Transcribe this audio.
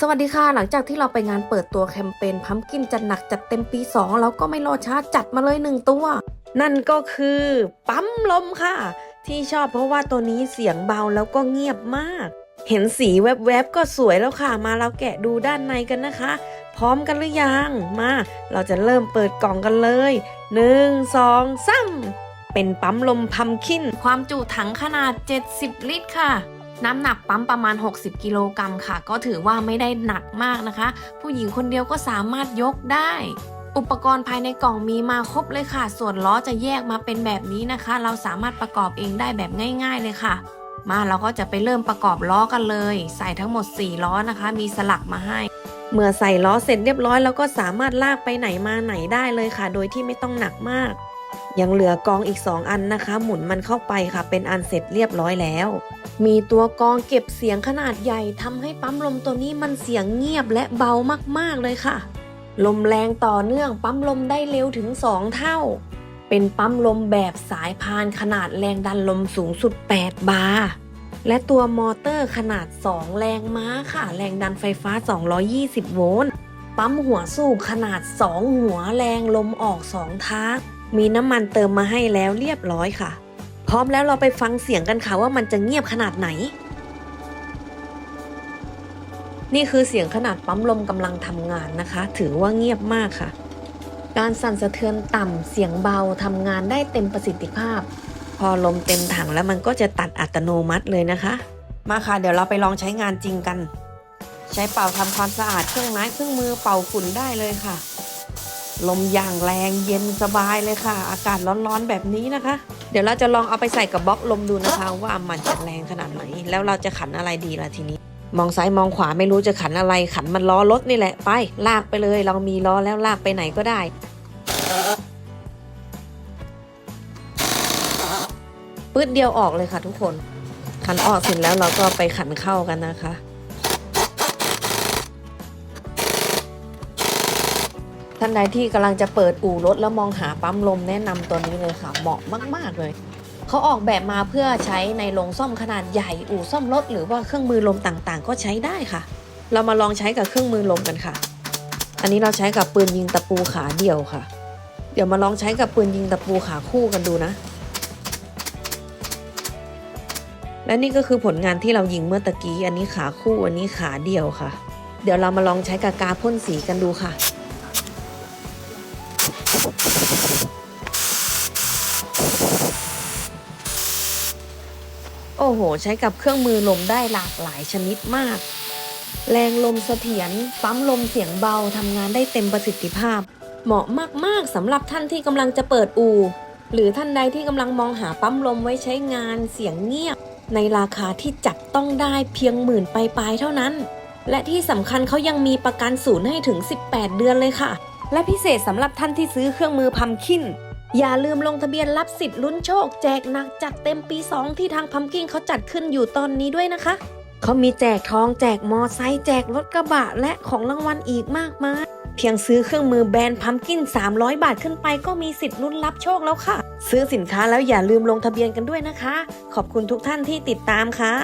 สวัสดีค่ะ หลังจากที่เราไปงานเปิดตัวแคมเปญพัมกินจัดหนักจัดเต็มปี 2 เราก็ไม่รอช้าจัดมาเลยหนึ่งตัว นั่นก็คือปั๊มลมค่ะ ที่ชอบเพราะว่าตัวนี้เสียงเบาแล้วก็เงียบมาก เห็นสีแวบๆก็สวยแล้วค่ะ มาเราแกะดูด้านในกันนะคะ พร้อมกันหรือยังมา เราจะเริ่มเปิดกล่องกันเลยหนึ่งสองสามเป็นปั๊มลมพัมคินความจุถังขนาด 70 ลิตรค่ะ น้ำหนักปั๊มประมาณ 60 กิโลกรัมค่ะ ก็ถือว่าไม่ได้หนักมากนะคะ ผู้หญิงคนเดียวก็สามารถยกได้ อุปกรณ์ภายในกล่องมีมาครบเลยค่ะ ส่วนล้อจะแยกมาเป็นแบบนี้นะคะ เราสามารถประกอบเองได้แบบง่าย ๆ เลยค่ะ มาเราก็จะไปเริ่มประกอบล้อกันเลย ใส่ทั้งหมด 4 ล้อนะคะ มีสลักมาให้เมื่อใส่ล้อเสร็จเรียบร้อยแล้วก็สามารถลากไปไหนมาไหนได้เลยค่ะ โดยที่ไม่ต้องหนักมาก ยังเหลือกองอีก 2 อันนะคะ หมุนมันเข้าไปค่ะ เป็นอันเสร็จเรียบร้อยแล้ว มีตัวกองเก็บเสียงขนาดใหญ่ทำให้ปั๊มลมตัวนี้มันเสียงเงียบและเบามากๆเลยค่ะ ลมแรงต่อเนื่องปั๊มลมได้เร็วถึง 2 เท่า เป็นปั๊มลมแบบสายพานขนาดแรงดันลมสูงสุด 8 บาร์และตัวมอเตอร์ขนาด 2 แรงม้าค่ะ แรงดันไฟฟ้า 220 โวลต์ปั๊มหัวสูบขนาด 2 หัวแรงลมออก 2 ทาง มีน้ำมันเติมมาให้แล้วเรียบร้อยค่ะ พร้อมแล้วเราไปฟังเสียงกันค่ะว่ามันจะเงียบขนาดไหน นี่คือเสียงขนาดปั๊มลมกำลังทำงานนะคะ ถือว่าเงียบมากค่ะ การสั่นสะเทือนต่ำเสียงเบาทำงานได้เต็มประสิทธิภาพ พอลมเต็มถังแล้วมันก็จะตัดอัตโนมัติเลยนะคะ มาค่ะ เดี๋ยวเราไปลองใช้งานจริงกัน ใช้เป่าทำความสะอาดเครื่องไม้เครื่องมือเป่าฝุ่นได้เลยค่ะ ลมอย่างแรงเย็นสบายเลยค่ะ อากาศร้อนๆแบบนี้นะคะ เดี๋ยวเราจะลองเอาไปใส่กับบล็อกลมดูนะคะ ว่ามันจะแรงขนาดไหน แล้วเราจะขันอะไรดีล่ะทีนี้ มองซ้ายมองขวาไม่รู้จะขันอะไร ขันมันล้อรถนี่แหละไป ลากไปเลย เรามีล้อแล้วลากไปไหนก็ได้ปืดเดียวออกเลยค่ะทุกคน ขันออกเสร็จแล้วเราก็ไปขันเข้ากันนะคะ ท่านใดที่กำลังจะเปิดอู่รถแล้วมองหาปั๊มลมแนะนำตัวนี้เลยค่ะ เหมาะมาก ๆ เลย เขาออกแบบมาเพื่อใช้ในโรงซ่อมขนาดใหญ่อู่ซ่อมรถหรือว่าเครื่องมือลมต่างๆ ก็ใช้ได้ค่ะ เรามาลองใช้กับเครื่องมือลมกันค่ะ อันนี้เราใช้กับปืนยิงตะปูขาเดี่ยวค่ะ เดี๋ยวมาลองใช้กับปืนยิงตะปูขาคู่กันดูนะ และนี่ก็คือผลงานที่เรายิงเมื่อตะกี้ อันนี้ขาคู่ อันนี้ขาเดี่ยวค่ะ เดี๋ยวเรามาลองใช้กับกาพ่นสีกันดูค่ะ โอ้โห ใช้กับเครื่องมือลมได้หลากหลายชนิดมาก แรงลมเสถียรปั๊มลมเสียงเบาทำงานได้เต็มประสิทธิภาพ เหมาะมาก ๆสำหรับท่านที่กำลังจะเปิดอู่ หรือท่านใดที่กำลังมองหาปั๊มลมไว้ใช้งานเสียงเงียบ ในราคาที่จับต้องได้เพียงหมื่นปลายๆเท่านั้น และที่สำคัญเขายังมีประกันศูนย์ให้ถึง 18 เดือนเลยค่ะ และพิเศษสำหรับท่านที่ซื้อเครื่องมือพัมคินอย่าลืมลงทะเบียนรับสิทธิ์ลุ้นโชค แจกหนักจัดเต็มปี 2 ที่ทางพัมกินเขาจัดขึ้นอยู่ตอนนี้ด้วยนะคะ เขามีแจกทองแจกมอไซค์แจกรถกระบะและของรางวัลอีกมากมายเพียงซื้อเครื่องมือแบรนด์พัมกิน 300 บาทขึ้นไปก็มีสิทธิ์ลุ้นรับโชคแล้วค่ะ ซื้อสินค้าแล้วอย่าลืมลงทะเบียนกันด้วยนะคะ ขอบคุณทุกท่านที่ติดตามค่ะ